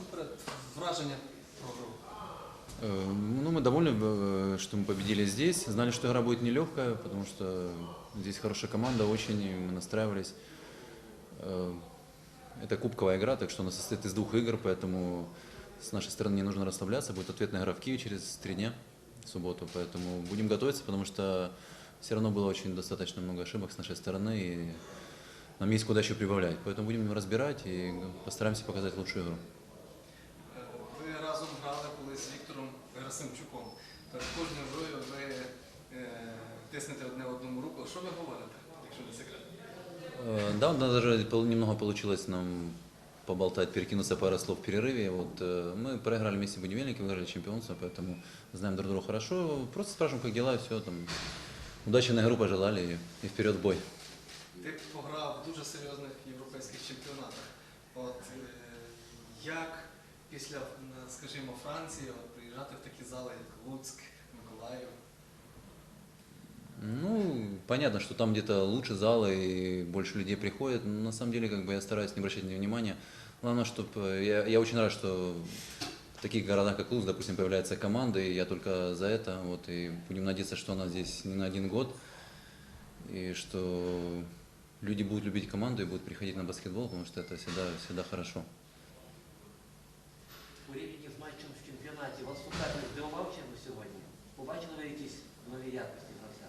Насамперед, враження про гру. Э, Ну, мы довольны, э, что мы победили здесь. Знали, что игра будет нелегкая, потому что здесь хорошая команда, очень мы настраивались. Э, Это кубковая игра, так что она состоит из двух игр, поэтому с нашей стороны не нужно расслабляться. Будет ответная игра в Киеве через три дня, в субботу, поэтому будем готовиться, потому что все равно было очень достаточно много ошибок с нашей стороны, и нам есть куда еще прибавлять. Поэтому будем разбирать и постараемся показать лучшую игру. Герасимчуком. Перед кожною грою ви е, тиснете одне одному руку. Що ви говорите, якщо не секрет? Э, Да, да, даже пол- немного получилось нам поболтать, перекинуться пару слов в перерыве. Вот, э, мы проиграли вместе Будивельники, выиграли чемпионство, поэтому знаем друг друга хорошо. Просто спрашиваем, как дела, все там. Удачи на игру пожелали и, и вперед в бой. Ти пограв в дуже серйозних європейських чемпіонатах. От е, як після, м, скажімо, Франції от, приїжджати в такі зали, як Луцьк, Миколаїв? Ну, понятно, что там где-то лучше залы и больше людей приходит. Но на самом деле, как бы я стараюсь не обращать на него внимания. Главное, чтобы я, я очень рад, что в таких городах, как Луз, допустим, появляется команда, и я только за это. Вот, и будем надеяться, что она здесь не на один год, и что люди будут любить команду и будут приходить на баскетбол, потому что это всегда, всегда хорошо. Порівняно з матчем в чемпіонаті, вас суперник здивував чимось сьогодні? Побачили ви якісь нові якості гравця?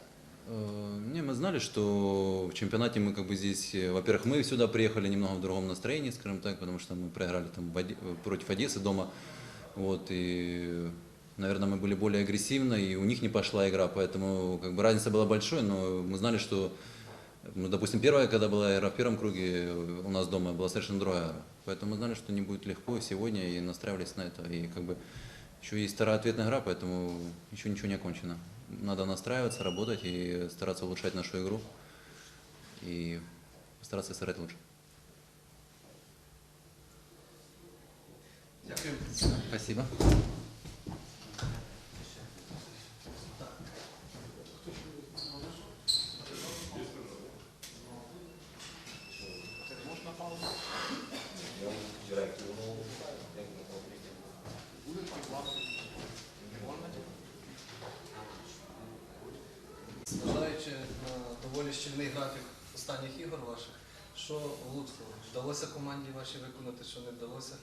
Э, Не, мы знали, что в чемпионате мы как бы здесь, э, во-первых, мы сюда приехали немного в другом настроении, скажем так, потому что мы проиграли там в Оде- э, против Одессы дома, вот, и, наверное, мы были более агрессивны, и у них не пошла игра, поэтому как бы разница была большой, но мы знали, что, ну, допустим, первая, когда была игра в первом круге э, у нас дома, была совершенно другая игра, поэтому мы знали, что не будет легко сегодня, и настраивались на это, и как бы еще есть вторая ответная игра, поэтому еще ничего не окончено. Надо настраиваться, работать и стараться улучшать нашу игру и постараться сыграть лучше. Спасибо. Вашій виконати, що не вдалося?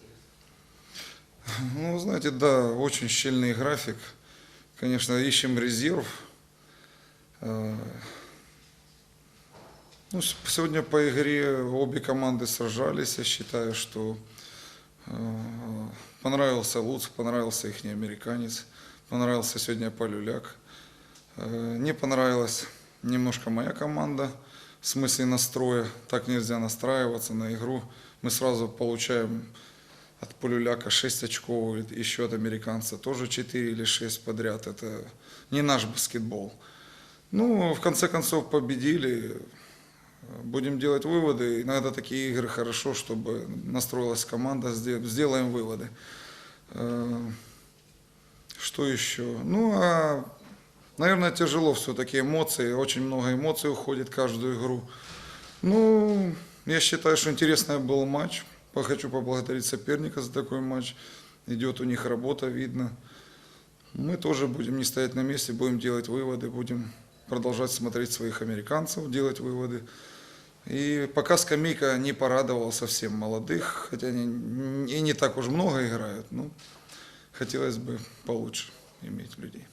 Ну, знаете, да, очень щельный график. Конечно, ищем резерв. Ну, сегодня по игре обе команды сражались. Я считаю, что понравился Луцк, понравился их американец, понравился сегодня Полюляк. Не понравилась немножко моя команда в смысле настроя. Так нельзя настраиваться на игру. Мы сразу получаем от Полюляка 6 очков, еще от американца тоже 4 или 6 подряд. Это не наш баскетбол. Ну, в конце концов, победили. Будем делать выводы. Иногда такие игры хорошо, чтобы настроилась команда, сде- сделаем выводы. Э, Что еще? Ну, а, наверное, тяжело все-таки эмоции. Очень много эмоций уходит каждую игру. Ну, я считаю, что интересный был матч. Хочу поблагодарить соперника за такой матч. Идет у них работа, видно. Мы тоже будем не стоять на месте, будем делать выводы, будем продолжать смотреть своих американцев, делать выводы. И пока скамейка не порадовала совсем молодых, хотя они и не так уж много играют, но хотелось бы получше иметь людей.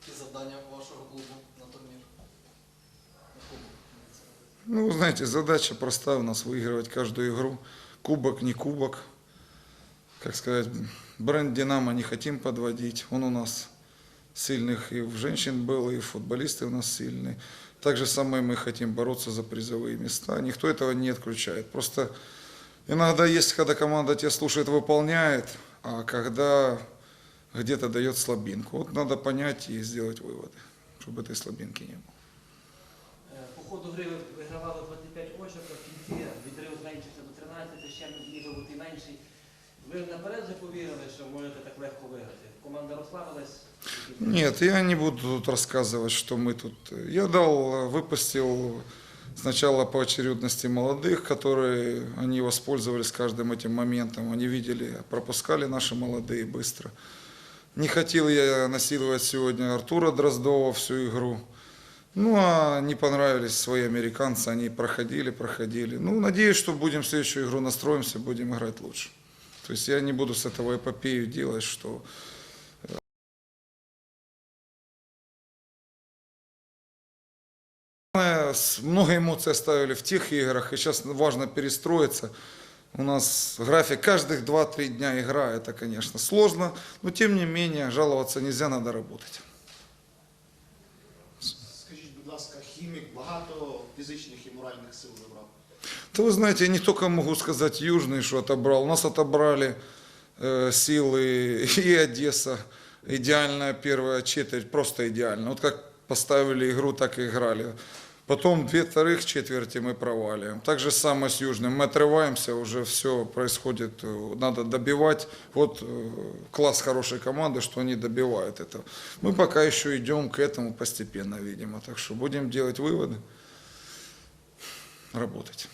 Які завдання у вашого клубу на турнір? На кубок. Ну, знаете, задача простая у нас выигрывать каждую игру. Кубок, не кубок. Как сказать, бренд «Динамо» не хотим подводить. Он у нас сильных и в женщин был, и футболисты у нас сильные. Так же самое мы хотим бороться за призовые места. Никто этого не отключает. Просто иногда есть, когда команда тебя слушает, выполняет, а когда где-то дает слабинку. Вот надо понять и сделать выводы, чтобы этой слабинки не было. Е, По ходу гри ви вигравали 25 очок, а в кінці відрив зменшився до 13, ще міг би бути і менший. Ви наперед вже повірили, що можете так легко виграти? Команда розслабилась? Нет, я не буду тут рассказывать, что мы тут... Я дал, выпустил Сначала по очередности молодых, которые они воспользовались каждым этим моментом. Они видели, пропускали наши молодые быстро. Не хотел я насиловать сегодня Артура Дроздова всю игру. Ну, а не понравились свои американцы, они проходили, проходили. Ну, надеюсь, что будем в следующую игру настроимся, будем играть лучше. То есть я не буду с этого эпопею делать, что Э, Много эмоций оставили в тех играх, и сейчас важно перестроиться. У нас график каждых 2-3 дня игра, это, конечно, сложно, но тем не менее жаловаться нельзя, надо работать. будь ласка, хімік багато фізичних і моральних сил забрав. Да вы знаете, я не только могу сказать Южный, что отобрал. У нас отобрали э, силы и Одесса. Идеальная первая четверть, просто идеально. Вот как поставили игру, так и играли. Потом две вторых четверти мы проваливаем. Так же самое с Южным. Мы отрываемся, уже все происходит, э, надо добивать. Вот э, класс хорошей команды, что они добивают этого. Мы пока еще идем к этому постепенно, видимо. Так что будем делать выводы, работать.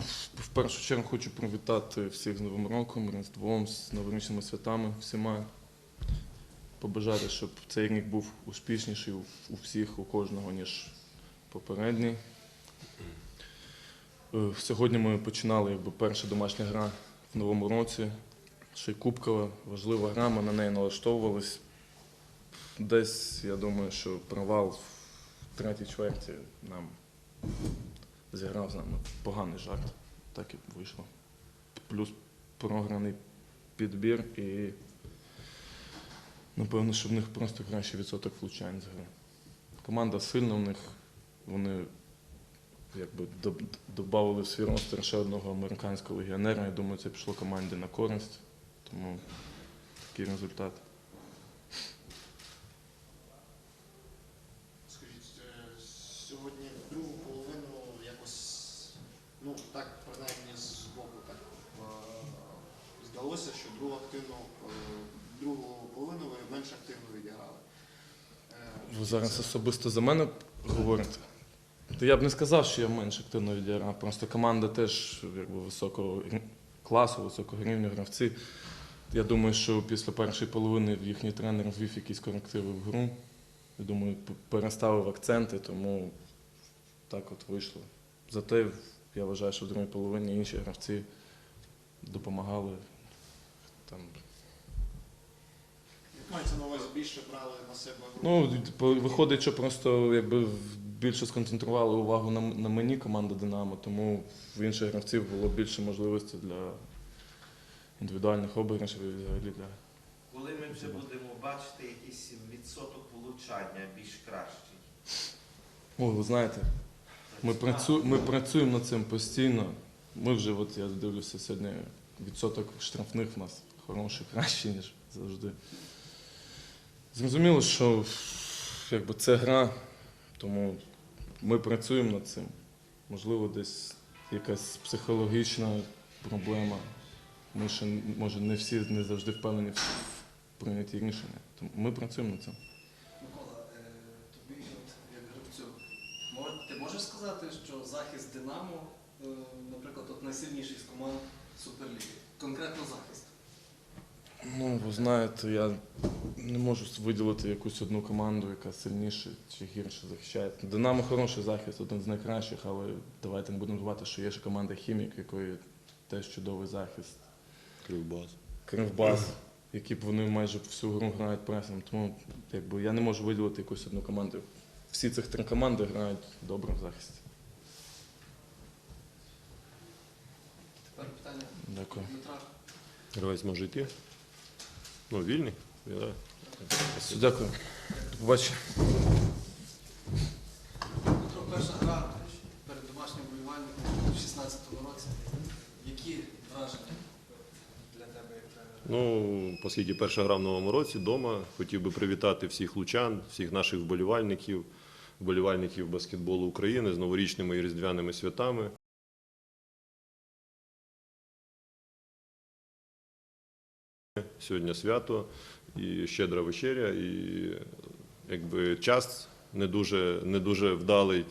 В- першу чергу хочу привітати всіх з Новим роком, Різдвом, з новорічними святами всіма. Побажати, щоб цей рік був успішніший у, у всіх, у кожного, ніж попередній. Е, Сьогодні ми починали якби, перша домашня гра в новому році. Ще й кубкова, важлива гра, ми на неї налаштовувались. Десь, я думаю, що провал в третій чверті нам зіграв з нами поганий жарт. Так і вийшло. Плюс програний підбір і напевно, що в них просто кращий відсоток влучань з гри. Команда сильна в них, вони якби додали в свій ростер ще одного американського легіонера. Я думаю, це пішло команді на користь. Тому такий результат. Скажіть, е, сьогодні другу половину якось, ну так, принаймні з боку так е, здалося, активну, е, другу половину ви менш активно відіграли. Е, Ви зараз особисто за мене говорите? То я б не сказав, що я менш активно відіграв. Просто команда теж якби, високого класу, високого рівня гравці. Я думаю, що після першої половини їхній тренер ввів якісь корективи в гру. Я думаю, переставив акценти, тому так от вийшло. Зате я вважаю, що в другій половині інші гравці допомагали. Там, Як мається на увазі більше брали на себе? Ну, виходить, що просто якби більше сконцентрували увагу на, на мені команда Динамо, тому в інших гравців було більше можливостей для індивідуальних обіграшів і взагалі для. Коли ми вже будемо бачити якийсь відсоток влучання більш кращий. О, ви знаєте, ми, працю, ми працюємо над цим постійно. Ми вже, от я дивлюся сьогодні, відсоток штрафних в нас хороший, кращий, ніж завжди. Зрозуміло, що якби, це гра, тому ми працюємо над цим. Можливо, десь якась психологічна проблема. Ми ще, може, не всі не завжди впевнені в прийнятті рішення. Тому ми працюємо над цим. Микола, е, тобі як гравцю, ти можеш сказати, що захист Динамо, е, наприклад, от найсильніший з команд Суперліги? Конкретно захист. Ну, ви знаєте, я не можу виділити якусь одну команду, яка сильніше чи гірше захищає. Динамо хороший захист, один з найкращих, але давайте не будемо забувати, що є ще команда Хімік, якої теж чудовий захист. Кривбас. Кривбас, які б вони майже всю гру грають пресом. Тому якби, я не можу виділити якусь одну команду. Всі цих три команди грають добре в захисті. Тепер питання Дякую. Дмитра. Гравець може йти. Ну, вільний. Я- Дякую. Побачення. Дмитро, перша гра перед домашнім 2013 році. Які враження для тебе? Ну, оскільки перша гра в новому році вдома, хотів би привітати всіх лучан, всіх наших вболівальників, вболівальників баскетболу України з новорічними і різдвяними святами. Сьогодні свято і щедра вечеря, і якби час не дуже, не дуже вдалий.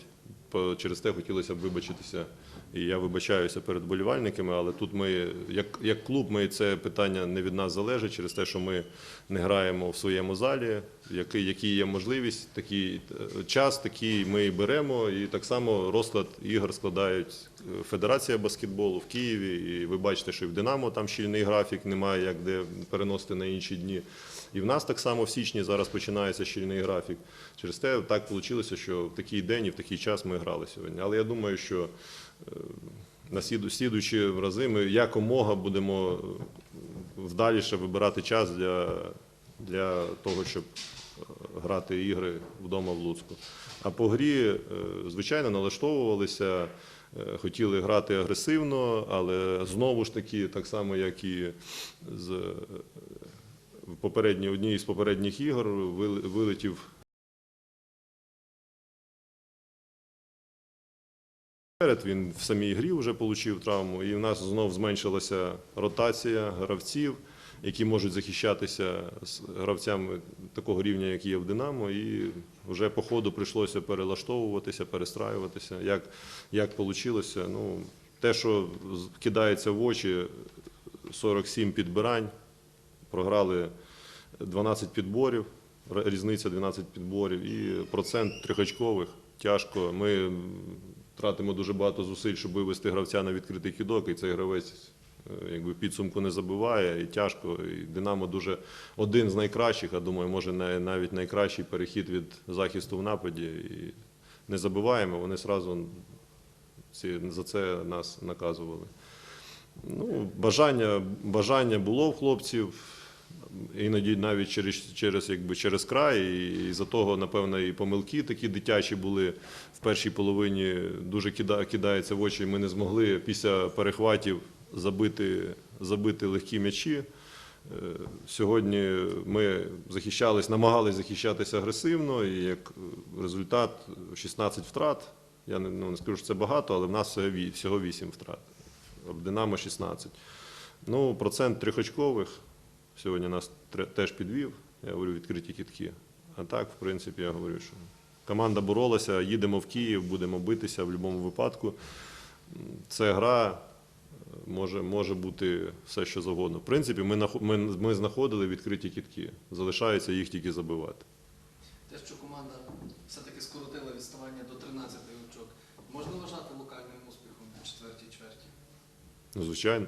Через те хотілося б вибачитися. І я вибачаюся перед болівальниками, але тут ми, як, як клуб, ми це питання не від нас залежить через те, що ми не граємо в своєму залі. Який, який є можливість, такий е, час, такий ми і беремо. І так само розклад ігор складають е, Федерація баскетболу в Києві. І ви бачите, що і в Динамо там щільний графік, немає як де переносити на інші дні. І в нас так само в січні зараз починається щільний графік. Через те так вийшло, що в такий день і в такий час ми грали сьогодні. Але я думаю, що на сліду- слідуючі рази ми якомога будемо е, вдаліше вибирати час для, для того, щоб е, грати ігри вдома в Луцьку. А по грі, е, звичайно, налаштовувалися, хотіли грати агресивно, але знову ж таки, так само, як і з в одній з попередніх ігор, вилетів Перед він в самій грі вже отримав травму, і в нас знов зменшилася ротація гравців, які можуть захищатися з гравцями такого рівня, як є в Динамо. І вже по ходу прийшлося перелаштовуватися, перестраюватися. Як, як вийшло? Ну, те, що кидається в очі, 47 підбирань, програли 12 підборів, різниця 12 підборів і процент трьохочкових. Тяжко. Ми тратимо дуже багато зусиль, щоб вивести гравця на відкритий кидок, і цей гравець е, якби підсумку не забиває, і тяжко. І Динамо дуже один з найкращих, а думаю, може навіть найкращий перехід від захисту в нападі. І не забиваємо, вони одразу ці, за це нас наказували. Ну, бажання, бажання було в хлопців, іноді навіть через, через, якби, через край. І, і за того, напевно, і помилки такі дитячі були в першій половині. Дуже кида, кидається в очі. Ми не змогли після перехватів забити, забити легкі м'ячі. Е, Сьогодні ми захищались, намагались захищатися агресивно, і як результат 16 втрат. Я не, ну, не скажу, що це багато, але в нас всього 8 втрат. Динамо 16. Ну, процент трьохочкових сьогодні нас теж підвів. Я говорю, відкриті кітки. А так, в принципі, я говорю, що команда боролася, їдемо в Київ, будемо битися в будь-якому випадку. Це гра, може, може бути все, що завгодно. В принципі, ми, ми, ми знаходили відкриті кітки. Залишається їх тільки забивати. Те, що команда все-таки скоротила відставання до 13 очок, можна вважати локальним успіхом в четвертій чверті? Ну, звичайно.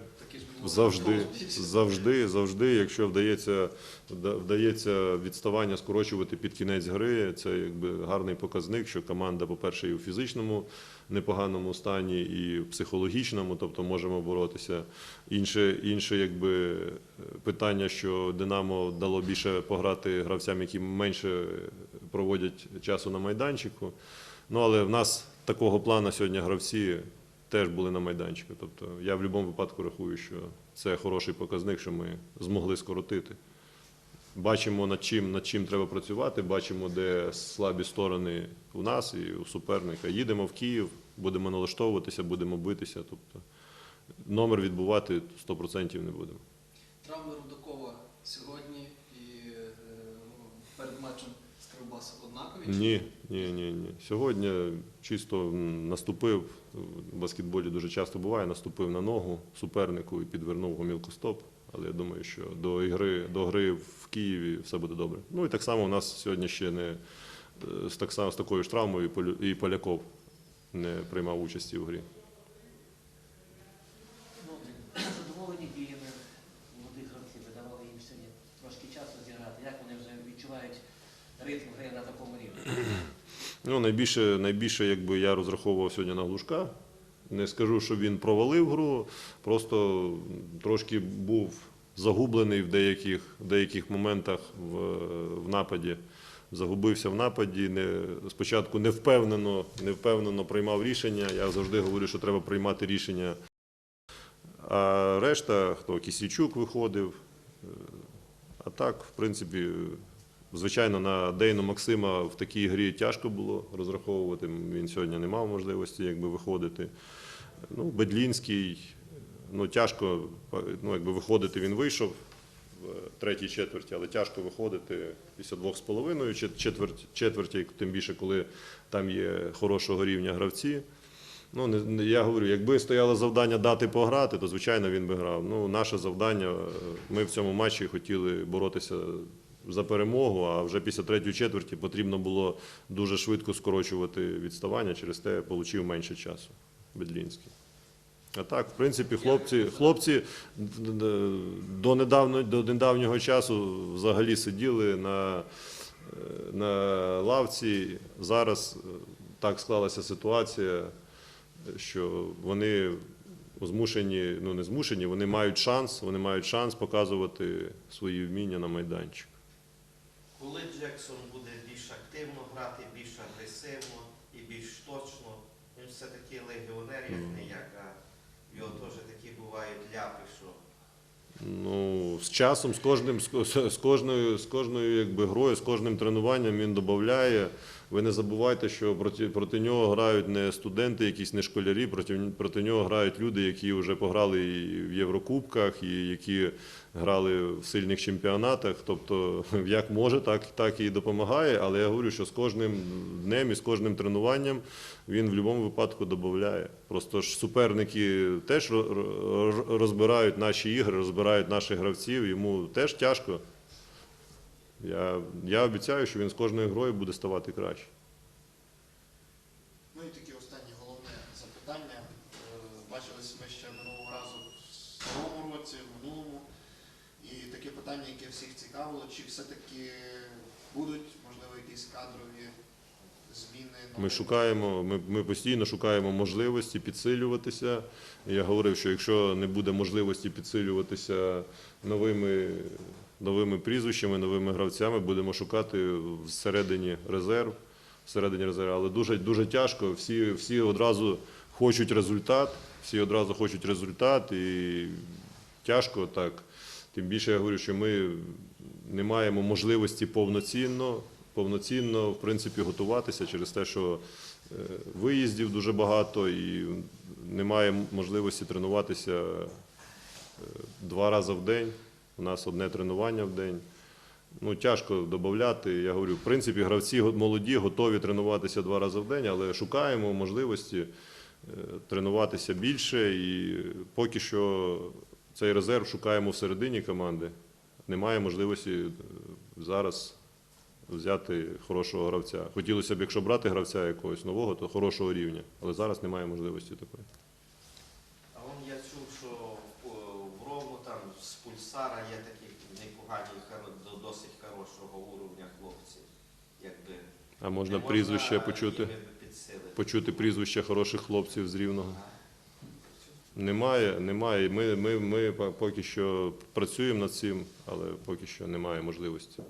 Завжди, завжди, завжди, якщо вдається, вда- вдається відставання скорочувати під кінець гри, це якби гарний показник, що команда, по-перше, і у фізичному непоганому стані, і в психологічному, тобто можемо боротися. Інше, інше якби, питання, що Динамо дало більше пограти гравцям, які менше проводять часу на майданчику. Ну, але в нас такого плану сьогодні гравці теж були на майданчику. Тобто я в будь-якому випадку рахую, що це хороший показник, що ми змогли скоротити. Бачимо, над чим, над чим треба працювати, бачимо, де слабі сторони у нас і у суперника. Їдемо в Київ, будемо налаштовуватися, будемо битися. Тобто номер відбувати 100% не будемо. Травми Рудакова сьогодні і е, перед матчем з Кривбасом однакові? Ні, ні, ні, ні. Сьогодні чисто наступив, в баскетболі дуже часто буває, наступив на ногу супернику і підвернув гомілкостоп. Але я думаю, що до ігри, до гри в Києві все буде добре. Ну і так само у нас сьогодні ще не е, з так само з такою ж травмою і Поляков не приймав участі у грі. Ну, задоволені діями молодих гравців, ви давали їм сьогодні трошки часу зіграти. Як вони вже відчувають ритм гри на такому рівні? Ну, найбільше, найбільше якби я розраховував сьогодні на глушка. Не скажу, що він провалив гру, просто трошки був загублений в деяких, деяких моментах в, в нападі. загубився в нападі. Не, спочатку невпевнено, невпевнено приймав рішення. Я завжди говорю, що треба приймати рішення. А решта, хто Кісічук виходив. е, А так, в принципі, звичайно, на Дейну Максима в такій грі тяжко було розраховувати. Він сьогодні не мав можливості якби, виходити. Ну, Бедлінський, ну тяжко ну, якби виходити, він вийшов в третій четверті, але тяжко виходити після двох з половиною чет- четверть, четверті, тим більше, коли там є хорошого рівня гравці. Ну, не- я говорю, якби стояло завдання дати пограти, то звичайно він би грав. Ну, наше завдання, е, ми в цьому матчі хотіли боротися за перемогу, а вже після третьої четверті потрібно було дуже швидко скорочувати відставання, через те отримав менше часу Бедлінський. А так, в принципі, хлопці, хлопці до, недавно, до недавнього часу взагалі сиділи на, на лавці. Зараз е, так склалася ситуація, що вони змушені, ну не змушені, вони мають шанс, вони мають шанс показувати свої вміння на майданчик. Коли Джексон буде більш активно грати, більш агресивно і більш точно, він все-таки легіонер, як не як, а його теж такі бувають ляпи, Ну, з часом, з кожним, з ко- з кожною, з кожною якби, грою, з кожним тренуванням він додає. Ви не забувайте, що проти, проти нього грають не студенти, якісь не школярі, проти, проти нього грають люди, які вже пограли і в Єврокубках, і які грали в сильних чемпіонатах. Тобто, як може, так, так і допомагає. Але я говорю, що з кожним днем і з кожним тренуванням він в будь-якому випадку додає. Просто ж суперники теж ро- ро- розбирають наші ігри, розбирають наших гравців. Йому теж тяжко. Я, я обіцяю, що він з кожною грою буде ставати краще. Ну і таке останнє головне запитання. Е, Бачились ми ще минулого разу в старому році, в минулому. І таке питання, яке всіх цікавило, чи все-таки будуть, можливо, якісь кадрові? Ми шукаємо, ми, ми постійно шукаємо можливості підсилюватися. Я говорив, що якщо не буде можливості підсилюватися новими, новими прізвищами, новими гравцями, будемо шукати всередині резерв. Всередині резерву. Але дуже, дуже тяжко. Всі, всі одразу хочуть результат, всі одразу хочуть результат, і тяжко так. Тим більше я говорю, що ми не маємо можливості повноцінно, повноцінно в принципі, готуватися через те, що е, виїздів дуже багато і немає можливості тренуватися е, два рази в день. У нас одне тренування в день. Ну, тяжко додати. Я говорю, в принципі, гравці молоді, готові тренуватися два рази в день, але шукаємо можливості е, тренуватися більше. І поки що цей резерв шукаємо всередині команди. Немає можливості зараз взяти хорошого гравця. Хотілося б, якщо брати гравця якогось нового, то хорошого рівня. Але зараз немає можливості такої. А он я чув, що в, в Ровно там з пульсара є такі непогані, хоро- до- досить хорошого уровня хлопці. Якби А можна не прізвище почути? підсилити. Почути прізвища хороших хлопців з рівного. Немає, немає. Ми, ми, ми поки що працюємо над цим, але поки що немає можливості.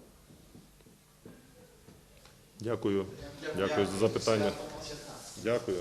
Дякую. Дякую за запитання. Дякую.